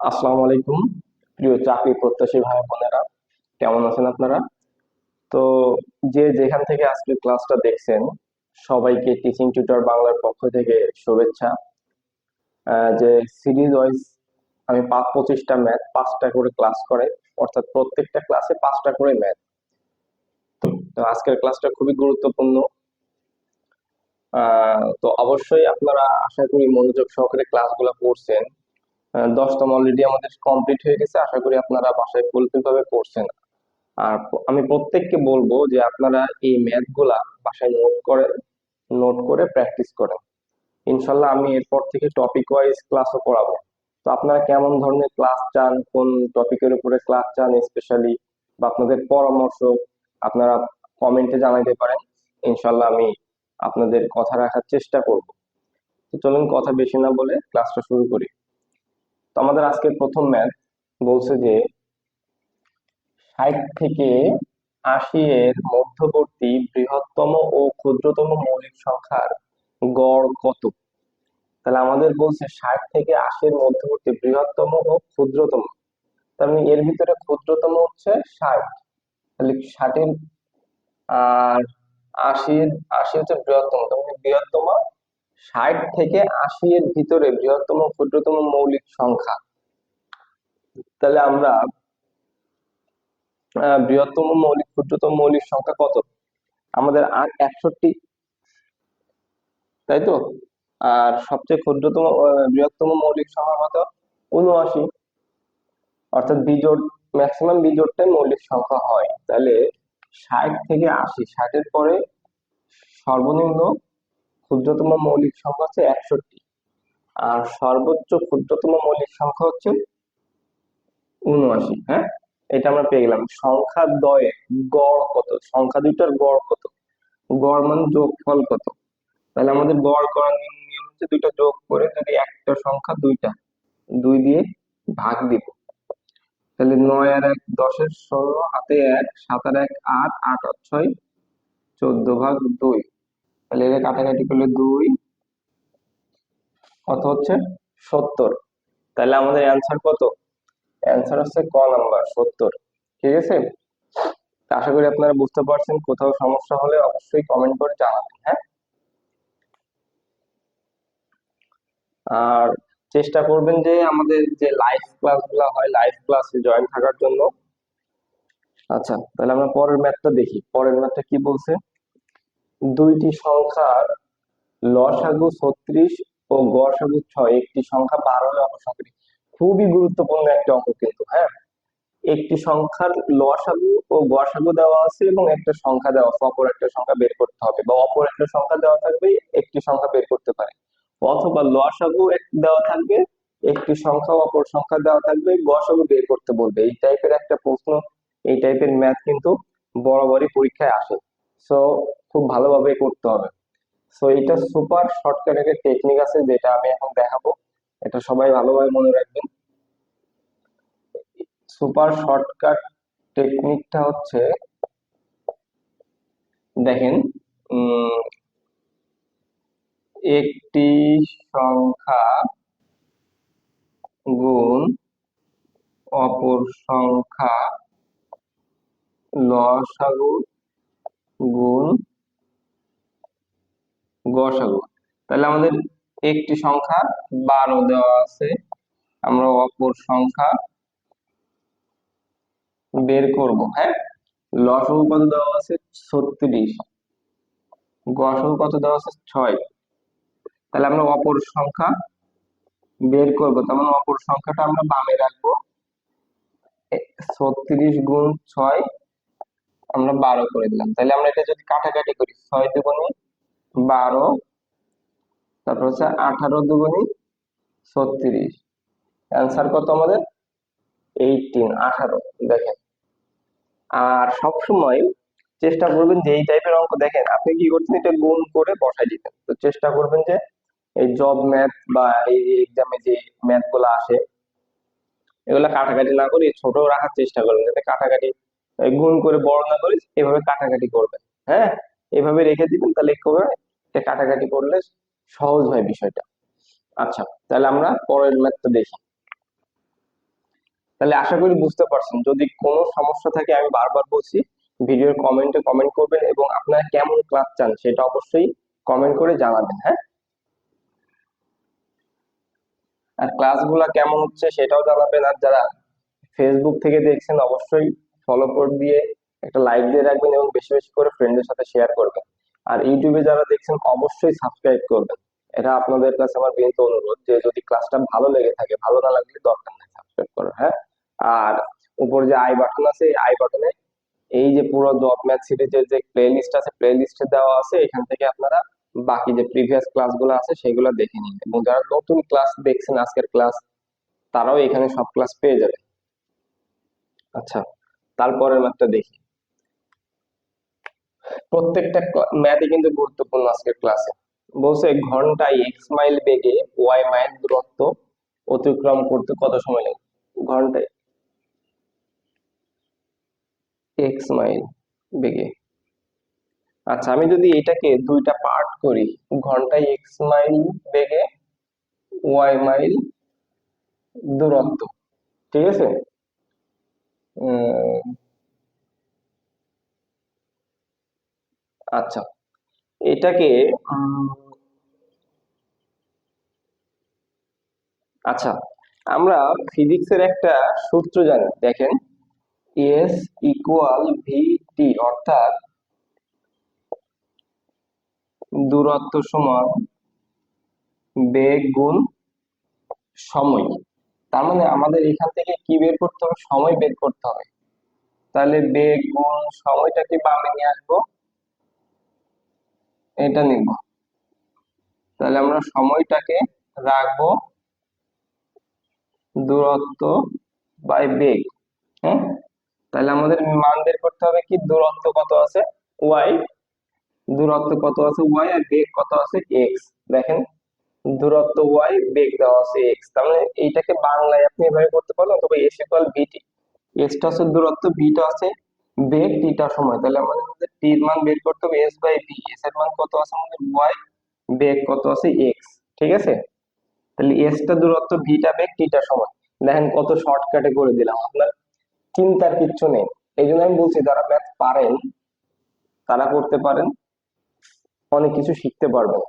আসসালামু আলাইকুম। প্রিয় চাকরি প্রত্যাশী ভাই বোনেরা, কেমন আছেন আপনারা? তো যে যেখান থেকে আজকে ক্লাসটা দেখছেন, সবাইকে টিচিং টিউটর বাংলার পক্ষ থেকে শুভেচ্ছা। যে সিরিজ ওয়াইজ আমি পাঁচ পঁচিশটা ম্যাথ পাঁচটা করে ক্লাস করে, অর্থাৎ প্রত্যেকটা ক্লাসে পাঁচটা করে ম্যাথ তো আজকের ক্লাসটা খুবই গুরুত্বপূর্ণ। তো অবশ্যই আপনারা আশা করি মনোযোগ সহকারে ক্লাসগুলো করছেন দশতম অলরেডি আমাদের কমপ্লিট হয়ে গেছে। আশা করি আপনারা বাসায় ফুলফিল ভাবে করছেন আর আমি প্রত্যেককে বলব যে আপনারা এই ম্যাথগুলা বাসায় নোট করেন নোট করে প্র্যাকটিস করেন। ইনশাল্লাহ আমি এরপর থেকে টপিক ওয়াইজ ক্লাসও করাবো তো আপনারা কেমন ধরনের ক্লাস চান, কোন টপিকের উপরে ক্লাস চান স্পেশালি বা আপনাদের পরামর্শ আপনারা কমেন্টে জানাইতে পারেন। ইনশাল্লাহ আমি আপনাদের কথা রাখার চেষ্টা করব। তো চলুন কথা বেশি না বলে ক্লাসটা শুরু করি। তো আমাদের আজকের প্রথম ম্যাথ বলছে যে ষাট থেকে আশি এর মধ্যবর্তী বৃহত্তম ও ক্ষুদ্রতম মৌলিক সংখ্যার গড় কত? তাহলে আমাদের বলছে ষাট থেকে আশির মধ্যবর্তী বৃহত্তম ও ক্ষুদ্রতম। তার মানে এর ভিতরে ক্ষুদ্রতম হচ্ছে ষাট। তাহলে ষাটের আর আশির, আশি হচ্ছে বৃহত্তম, তার মানে বৃহত্তম ষাট থেকে আশি এর ভিতরে বৃহত্তম ক্ষুদ্রতম মৌলিক সংখ্যা। তাহলে আমরা বৃহত্তম মৌলিক, ক্ষুদ্রতম মৌলিক সংখ্যা কত? আমাদের আর একষট্টি, তাই তো? আর সবচেয়ে ক্ষুদ্রতম বৃহত্তম মৌলিক সংখ্যা কত? উনআশি অর্থাৎ বিজোড় ম্যাক্সিমাম বিজোড়টাই মৌলিক সংখ্যা হয়। তাহলে ষাট থেকে আশি, ষাটের পরে সর্বনিম্ন ক্ষুদ্রতম মৌলিক সংখ্যা হচ্ছে একষট্টি। আর সর্বোচ্চ ক্ষুদ্রতম মৌলিক সংখ্যা হচ্ছে উনআশি হ্যাঁ? এটা আমরা পেয়ে গেলাম। সংখ্যা দ্বয়ে গড় কত? সংখ্যা দুইটার গড় কত? গড় মানে যোগফল কত? তাহলে আমাদের গড় করার নিয়ম হচ্ছে দুইটা যোগ করে যদি একটা সংখ্যা দুইটা, দুই দিয়ে ভাগ দিব। তাহলে নয় আর এক দশের ষোলো, হাতে এক, সাত আর এক আট আট আর ছয়, চোদ্দ ভাগ দুই। তাহলে এদের কাটাকাটি করলে দুই কত হচ্ছে? সত্তর। তাহলে আমাদের অ্যান্সার কত? অ্যান্সার হচ্ছে ক নাম্বার, সত্তর। ঠিক আছে? আশা করি আপনারা বুঝতে পারছেন কোথাও সমস্যা হলে অবশ্যই কমেন্ট করে জানাবেন হ্যাঁ? আর চেষ্টা করবেন যে আমাদের যে লাইভ ক্লাসগুলো হয় লাইভ ক্লাসে জয়েন থাকার জন্য। আচ্ছা তাহলে আমরা পরের ম্যাথটা দেখি। পরের ম্যাথটা কি বলছে? দুইটি সংখ্যার লসাগু ছত্রিশ ও গসাগু ছয়। একটি সংখ্যা বারো হলে অপসংখ্যাটি খুবই গুরুত্বপূর্ণ একটা অঙ্ক কিন্তু হ্যাঁ? একটি সংখ্যার লসাগু ও গসাগু দেওয়া আছে এবং একটা সংখ্যা দেওয়া আছে। অপর একটা সংখ্যা বের করতে হবে বা অপর একটা সংখ্যা দেওয়া থাকবে, একটি সংখ্যা বের করতে পারে। অথবা লসাগু দেওয়া থাকবে, একটি সংখ্যা অপর সংখ্যা দেওয়া থাকবে, গসাগু বের করতে বলবে। এই টাইপের একটা প্রশ্ন, এই টাইপের ম্যাথ কিন্তু বরাবরই পরীক্ষায় আসে। সো খুব ভালোভাবে করতে হবে। সো এটা সুপার শর্টকাট একটা টেকনিক আছে যেটা আমি এখন দেখাবো। এটা সবাই ভালোভাবে মনে রাখবেন। সুপার শর্টকাট টেকনিকটা হচ্ছে, দেখেন একটি সংখ্যা গুণ অপর সংখ্যা লসাগু গুণ গসাগু তাহলে আমাদের একটি সংখ্যা বারো দেওয়া আছে। আমরা অপর সংখ্যা বের করব হ্যাঁ? লসাগু কত দেওয়া আছে? ছত্রিশ। গসাগু কত দেওয়া আছে? ছয়। তাহলে আমরা অপর সংখ্যা বের করব। তার মানে অপর সংখ্যাটা আমরা বামে রাখব। ছত্রিশ গুণ ছয় আমরা বারো করে দিলাম। তাহলে আমরা এটা যদি কাটাকাটি করি, ছয় দুগুণে বারো, তারপর হচ্ছে আঠারো দুগুণে ছত্রিশ। অ্যান্সার কত আমাদের? এইটিন আঠারো, দেখেন। আর সব সময় চেষ্টা করবেন যে এই টাইপের অঙ্ক দেখেন, আপনি কি করছেন? এটা গুণ করে বসাই দিতেন। তো চেষ্টা করবেন যে এই জব ম্যাথ বা এই এক্সামে যে ম্যাথগুলো আসে, এগুলা কাটাকাটি না করে ছোট রাখার চেষ্টা করবেন। যাতে কাটাকাটি গুণ করে বড় না করে এভাবে কাটাকাটি করবেন। হ্যাঁ? এভাবে রেখে দিবেন, তাহলে কি হবে? এটা কাটাকাটি করলে সহজ হয় বিষয়টা। আচ্ছা তাহলে আমরা পরের ম্যাথটা দেখি। তাহলে আশা করি বুঝতে পারছেন, যদি কোনো সমস্যা থাকে আমি বারবার বলছি, ভিডিওর কমেন্টে কমেন্ট করবেন এবং আপনারা কেমন ক্লাস চান সেটা অবশ্যই কমেন্ট করে জানাবেন হ্যাঁ? আর ক্লাসগুলা কেমন হচ্ছে সেটাও জানাবেন, আর যারা ফেসবুক থেকে দেখছেন অবশ্যই ফলো করে দিয়ে একটা লাইক দিয়ে রাখবেন এবং বেশি বেশি করে ফ্রেন্ডদের সাথে শেয়ার করবেন। আর ইউটিউবে যারা দেখছেন, অবশ্যই সাবস্ক্রাইব করবেন। এটা আপনাদের কাছে আমার বিনীত অনুরোধ যে, যদি ক্লাসটা ভালো লেগে থাকে, ভালো না লাগলে দরকার নেই সাবস্ক্রাইব করার হ্যাঁ? আর উপর যে আই বাটন আছে আই বাটনে এই যে পুরো. জব ম্যাথ সিরিজের যে প্লে লিস্ট আছে প্লে লিস্টে দেওয়া আছে, এখান থেকে আপনারা বাকি যে প্রিভিয়াস ক্লাসগুলো আছে, সেগুলো দেখে নিন। এবং যারা নতুন ক্লাস দেখছেন, আজকের ক্লাস তারাও এখানে সব ক্লাস পেয়ে যাবে আচ্ছা তারপরের ম্যাথটা দেখি। প্রত্যেকটা ম্যাথই কিন্তু গুরুত্বপূর্ণ আজকের ক্লাসে বলছে, ঘন্টায় এক্স মাইল বেগে ওয়াই মাইল দূরত্ব অতিক্রম করতে কত সময় লাগে? ঘন্টায় এক্স মাইল বেগে। আচ্ছা আমি যদি এটাকে দুইটা পার্ট করি, ঘন্টায় এক্স মাইল বেগে ওয়াই মাইল দূরত্ব, ঠিক আছে? আচ্ছা এটাকে আচ্ছা আমরা ফিজিক্সের একটা সূত্র জানি, দেখেন, এস ইকুয়াল ভি টি অর্থাৎ দূরত্ব সমান বেগ গুণ সময়। তার মানে আমাদের এখান থেকে কি বের করতে হবে? সময় বের করতে হবে। তাহলে বেগ গুণ সময়টাকে বামে নিয়ে আসব। এটা নিব। তাহলে আমরা সময়টাকে রাখব দূরত্ব বাই বেগ হ্যাঁ? তাহলে আমাদের মান বের করতে হবে কি? দূরত্ব কত আছে? ওয়াই দূরত্ব কত আছে? ওয়াই আর বেগ কত আছে? এক্স দেখেন, দূরত্ব ওয়াই বেগ দেওয়া আছে এক্স তার মানে এইটাকে বাংলায় আপনি এভাবে করতে পারেন অথবা এস ইকুয়াল বিটি এসটা হচ্ছে দূরত্ব বিটা আছে বেগ টিটা সময়। তাহলে আমাদের টির মান বের করতে হবে এস বাই বি এস এর মান কত আছে আমাদের? ওয়াই বেগ কত আছে? এক্স ঠিক আছে? তাহলে এসটা দূরত্ব ভিটা বেগ টিটা সময় দেখেন কত শর্টকাটে করে দিলাম আপনার। চিন্তার কিচ্ছু নেই। এই জন্য আমি বলছি, যারা ম্যাথ পারেন, তারা করতে পারেন। অনেক কিছু শিখতে পারবেন।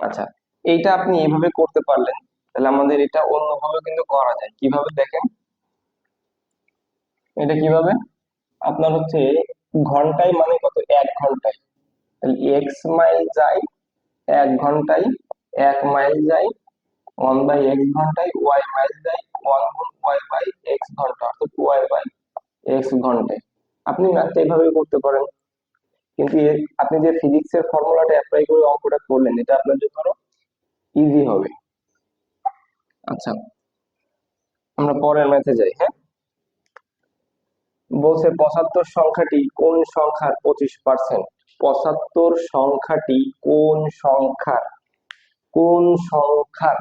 আচ্ছা এইটা আপনি এইভাবে করতে পারলেন, তাহলে আমাদের এটা অন্যভাবে কিন্তু করা যায়। কীভাবে দেখেন? এটা কীভাবে? আপনার হচ্ছে ঘন্টায় মানে কত? এক ঘন্টায়। তাহলে এক্স মাইল যাই এক ঘন্টায় এক মাইল যাই ওয়ান বাই এক্স ঘন্টায় ওয়াই মাইল যাই ওয়ান গুণ ওয়াই বাই এক্স ঘণ্টা, অর্থাৎ ওয়াই বাই এক্স ঘন্টায়। আপনি ম্যাথটা এইভাবে করতে পারেন। কিন্তু আপনি যে ফিজিক্সের ফর্মুলাটা অ্যাপ্লাই করে অঙ্কটা করলেন, এটা আপনার জন্য আরও ইজি হবে। আচ্ছা আমরা পরের ম্যাথে যাই হ্যাঁ? বলছে পঁচাত্তর সংখ্যাটি কোন সংখ্যার? পঁচিশ পার্সেন্ট পঁচাত্তর সংখ্যাটি কোন সংখ্যার? কোন সংখ্যার?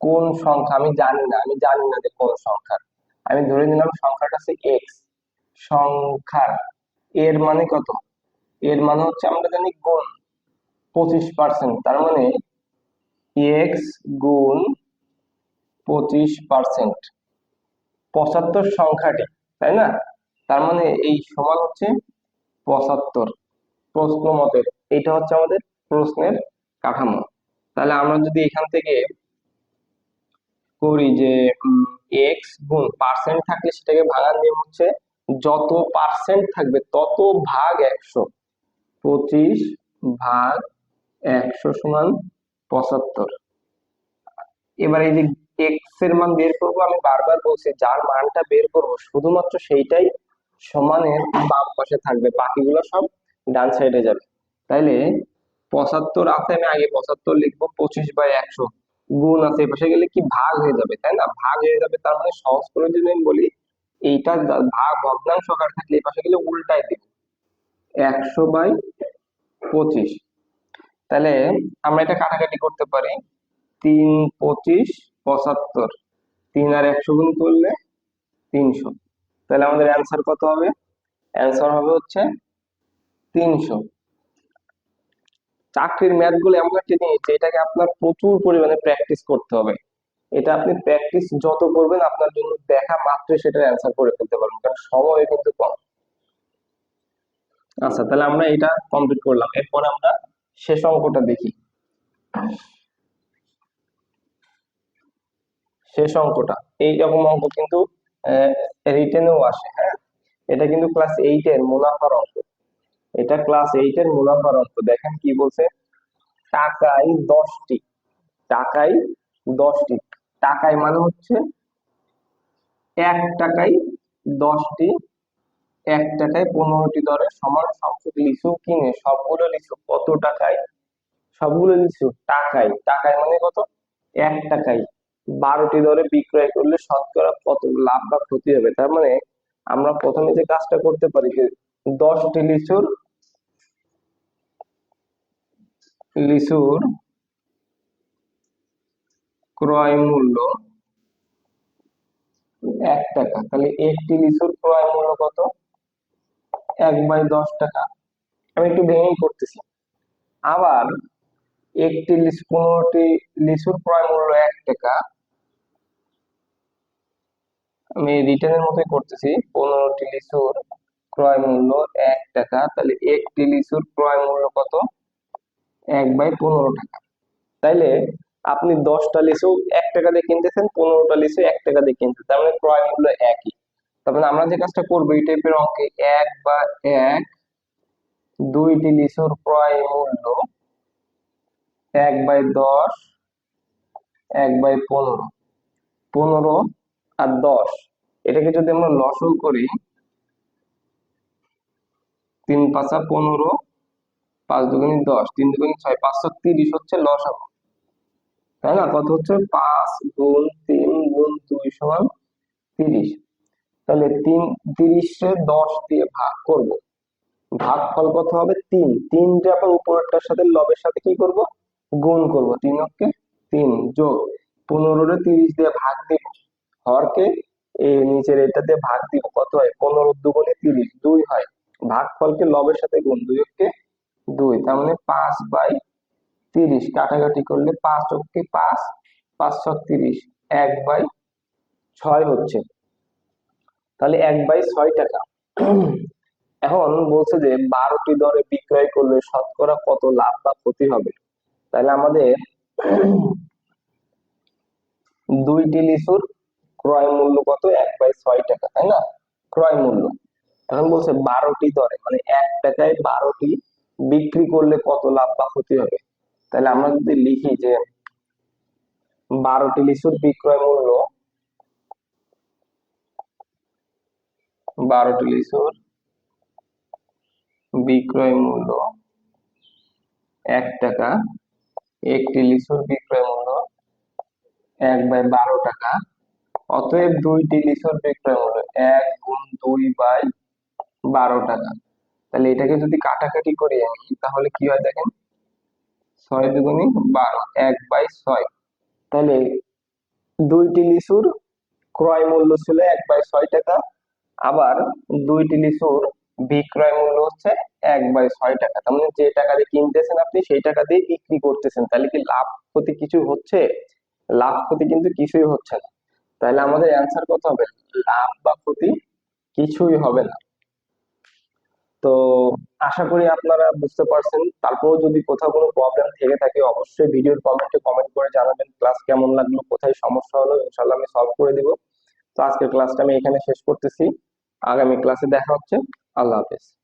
কোন সংখ্যা? আমি জানি না, আমি জানি না যে কোন সংখ্যার। আমি ধরে নিলাম সংখ্যাটা হচ্ছে এক্স সংখ্যার, এর মানে কত? এর মানে হচ্ছে আমরা জানি গুণ। পঁচিশ পার্সেন্ট তার মানে এক্স গুণ পঁচিশ পার্সেন্ট পঁচাত্তর সংখ্যাটি তাই না? তার মানে এই সমান হচ্ছে পঁচাত্তর। প্রশ্ন মতে এটা হচ্ছে আমাদের প্রশ্নের কাঠামো। তাহলে আমরা যদি এখান থেকে করি যে এক্স গুণ পার্সেন্ট থাকলে সেটাকে ভাঙার নিয়ম হচ্ছে যত পার্সেন্ট থাকবে তত ভাগ একশো। পঁচিশ ভাগ একশো সমান পঁচাত্তর। এবার এই যে এক্সের মান বের করব, আমি বারবার বলছি, যার মানটা বের করব, শুধুমাত্র সেইটাই সমানের বাম পাশে থাকবে, বাকিগুলো সব ডান সাইডে যাবে। তাইলে পঁচাত্তর আছে, আমি আগে পঁচাত্তর লিখব, পঁচিশ বাই একশো গুণ আছে, এপাশে গেলে কি ভাগ হয়ে যাবে, তাই না? ভাগ হয়ে যাবে, তার মানে সহজ করে যদি আমি বলি, এইটা ভাগ ভগ্নাংশ আকার থাকলে এই পাশে গেলে উল্টাই দিব। একশো বাই পঁচিশ। তাহলে আমরা এটা কাটাকাটি করতে পারি, তিন পঁচিশ পঁচাত্তর। তিন আর একশো গুণ করলে তিনশো। তাহলে আমাদের অ্যান্সার কত হবে? অ্যান্সার হবে হচ্ছে তিনশো। চাকরির ম্যাথগুলো এমন একটা জিনিস যেটাকে আপনার প্রচুর পরিমাণে প্র্যাকটিস করতে হবে। এটা আপনি প্র্যাকটিস যত করবেন আপনার জন্য দেখা মাত্রই সেটার অ্যান্সার করে ফেলতে পারবেন, কারণ সময় কিন্তু কম। আচ্ছা তাহলে আমরা এটা কমপ্লিট করলাম। এরপরে আমরা শেষ অঙ্কটা দেখি। শেষ অঙ্কটা। এইরকম অঙ্ক কিন্তু রিটেনেও আসে হ্যাঁ? এটা কিন্তু ক্লাস এইট এর মুনাফার অঙ্ক। এটা ক্লাস এইট এর মুনাফার অঙ্ক। দেখেন কি বলছে? টাকায় দশটি। টাকায় দশটি। টাকায় মানে হচ্ছে, এক টাকায় দশটি, এক টাকায় পনেরোটি দরে সমান সংখ্যক লিচু কিনে সবগুলো লিচু কত টাকায়? সবগুলো লিচু টাকায়। টাকায় মানে কত? এক টাকায়। বারোটি দরে বিক্রয় করলে শতকরা কত লাভ বা ক্ষতি হবে? তার মানে আমরা প্রথমে যে কাজটা করতে পারি যে দশটি লিচুর লিচুর ক্রয় মূল্য এক টাকা। তাহলে একটি লিচুর ক্রয় মূল্য কত? এক বাই দশ টাকা। আমি একটু ভেঙেই করতেছি আবার একটি পনেরোটি লিচুর ক্রয় মূল্য এক টাকা। আমি রিটার্নের মতোই করতেছি। পনেরোটি লিচুর ক্রয় মূল্য এক টাকা। তাহলে একটি লিচুর ক্রয় মূল্য কত? এক বাই পনেরো টাকা। তাইলে আপনি দশটা লিচু এক টাকা দিয়ে কিনতেছেন, পনেরোটা লিচু এক টাকা দিয়ে কিনতেছেন। তার মানে ক্রয় মূল্য একই। তারপরে আমরা যে কাজটা করব, এই টাইপের অঙ্কে এক বা এক, দুইটি লিচুর ক্রয় মূল্য এক বাই দশ, এক বাই পনেরো। পনেরো আর দশ। এটাকে যদি আমরা লসও করি, তিন পাঁচা পনেরো, পাঁচ দুগুনি দশ, তিন দুগুনি ছয়, পাঁচশো তিরিশ হচ্ছে লসাগু তাই না? কত হচ্ছে? পাঁচ গুণ তিন গুণ দুই সমান তিরিশ। তাহলে তিন তিরিশে দশ দিয়ে ভাগ করব। ভাগ ফল কত হবে? তিন। তিনটা আবার উপরেরটার সাথে লবের সাথে কি করব? গুণ করব। তিন অক্ষে তিন যোগ। পনেরোরে তিরিশ দিয়ে ভাগ দিব। হরকে এই নিচের এটা দিয়ে ভাগ দিব, কত হয়? পনেরো দুগুণে তিরিশ, দুই হয়। ভাগ ফলকে লবের সাথে গুণ, দুই অক্ষে দুই। তার মানে পাঁচ বাই তিরিশ, কাটাকাটি করলে পাঁচ অক্ষে পাঁচ পাঁচ ছক তিরিশ, এক বাই ছয় হচ্ছে। তাহলে এক বাই ছয় টাকা। এখন বলছে যে বারোটি দরে বিক্রয় করলে শতকরা কত লাভ বা ক্ষতি হবে? তাহলে আমাদের দুইটি লিচুর ক্রয় মূল্য কত? এক বাই ছয় টাকা, তাই না? ক্রয় মূল্য। এখন বলছে বারোটি দরে মানে এক টাকায় বারোটি বিক্রি করলে কত লাভ বা ক্ষতি হবে? তাহলে আমরা যদি লিখি যে বারোটি লিচুর বিক্রয় মূল্য, বারোটি লিচুর বিক্রয় মূল্য এক টাকা, একটি লিচুর বিক্রয় মূল্য এক বাই বারো টাকা অতএব দুইটি লিচুর বিক্রয় মূল্য এক গুণ দুই বাই বারো টাকা। তাহলে এটাকে যদি কাটাকাটি করি আমি, তাহলে কি হয় দেখেন? ছয় দুগুণি বারো, এক বাই ছয়। তাহলে দুইটি লিচুর ক্রয় মূল্য ছিল এক বাই ছয় টাকা। আবার দুইটি লিচুর বিক্রয় মূল্য হচ্ছে এক বাই ছয় টাকা। তার মানে যে টাকা দিয়ে কিনতেছেন আপনি, সেই টাকা দিয়ে বিক্রি করতেছেন। তাহলে কি লাভ ক্ষতি কিছু হচ্ছে? লাভ ক্ষতি কিন্তু কিছুই হচ্ছে না। তাহলে আমাদের অ্যান্সার কত হবে? লাভ বা ক্ষতি কিছুই হবে না। তো আশা করি আপনারা বুঝতে পারছেন। তারপরেও যদি কোথাও কোনো প্রবলেম থেকে থাকে, অবশ্যই ভিডিওর কমেন্টে কমেন্ট করে জানাবেন ক্লাস কেমন লাগল, কোথায় সমস্যা হলো ইনশাল্লাহ আমি সলভ করে দিব। তো আজকের ক্লাসটা আমি এখানে শেষ করতেছি। আগামী ক্লাসে দেখা হচ্ছে। আল্লাহ হাফেজ।